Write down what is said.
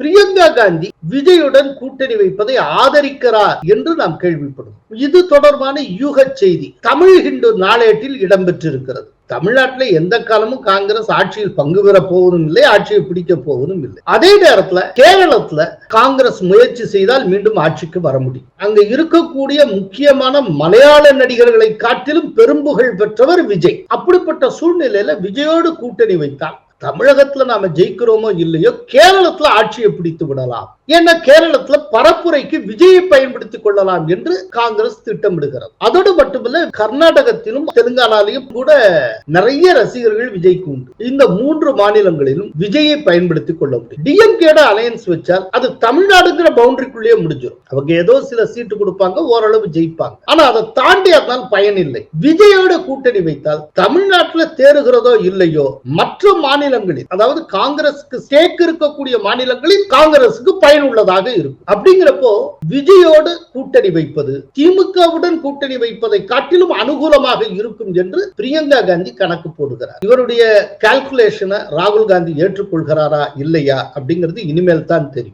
பிரியங்கா காந்தி விஜயுடன் கூட்டணி வைப்பதை ஆதரிக்கிறார் என்று நாம் கேள்விப்படும் இது தொடர்பான யூக செய்தி தமிழ் ஹிந்து நாளேட்டில் இடம்பெற்றிருக்கிறது. தமிழ்நாட்டில் எந்த காலமும் காங்கிரஸ் ஆட்சியில் பங்கு பெற போவதும் இல்லை ஆட்சியை பிடிக்க போவதும் இல்லை. அதே நேரத்துல கேரளத்துல காங்கிரஸ் முயற்சி செய்தால் மீண்டும் ஆட்சிக்கு வர முடியும். அங்க இருக்கக்கூடிய முக்கியமான மலையாள நடிகர்களை காட்டிலும் பெரும்புகழ் பெற்றவர் விஜய். அப்படிப்பட்ட சூழ்நிலையில விஜயோடு கூட்டணி வைத்தால் தமிழகத்துல நாம ஜெயிக்கிறோமோ இல்லையோ கேரளத்துல ஆட்சியை பிடித்து விடலாம். ஏன்னா கேரளத்துல பரப்புரைக்கு விஜயை பயன்படுத்திக் கொள்ளலாம் என்று காங்கிரஸ் திட்டமிடுகிறது. அதோடு மட்டுமல்ல கர்நாடகத்திலும் தெலுங்கானாலையும் கூட நிறைய ரசிகர்கள் விஜய்க்கு உண்டு. இந்த மூன்று மாநிலங்களிலும் விஜயை பயன்படுத்திக் கொள்ள முடியும். டிஎம்கேட அலையன்ஸ் வச்சால் அது தமிழ்நாடுங்கிற பவுண்டரிக்குள்ளேயே முடிஞ்சிடும் அவங்க ஏதோ சில சீட்டு கொடுப்பாங்க ஓரளவு ஜெயிப்பாங்க. ஆனா அதை தாண்டி அதான் பயன் இல்லை விஜயோட கூட்டணி வைத்தால் தமிழ்நாட்டுல தேறுகிறதோ இல்லையோ மற்ற மாநில மாநிலங்களில் அதாவது காங்கிரஸுக்கு ஸ்டேக் இருக்கக்கூடிய மாநிலங்களில் காங்கிரசுக்கு பயனுள்ளதாக இருக்கும். அப்படிங்கிறப்போ விஜயோடு கூட்டணி வைப்பது திமுகவுடன் கூட்டணி வைப்பதை காட்டிலும் அனுகூலமாக இருக்கும் என்று பிரியங்கா காந்தி கணக்கு போடுகிறார். இவருடைய கால்குலேஷனை ராகுல் காந்தி ஏற்றுக்கொள்கிறாரா இல்லையா அப்படிங்கிறது இனிமேல் தான் தெரியும்.